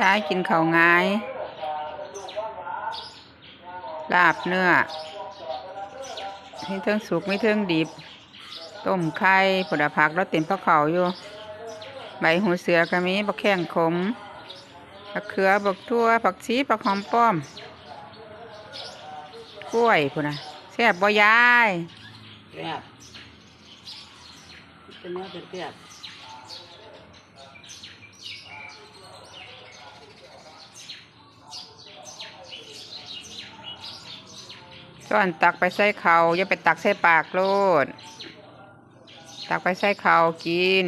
ย้ายกินเขาวงาย ลาบเนื้อไมีเทิงสุกไมีเทิงดิบ ต้มไข่ผดาผักแล้วเต็มพระเขาอยู่ ใบหูเสือก็มีบักแข้งขมบักเขือบักทั่วผักชีผักหอมป้อม กล้วยพุ่นนะแซ่บบ่ยายแซ่บเป็นเนื้อเป็นแซ่บ ส่วนตักไปใส่เขาอย่าไปตักใส่ปากโลด ตักไปใส่เขากิน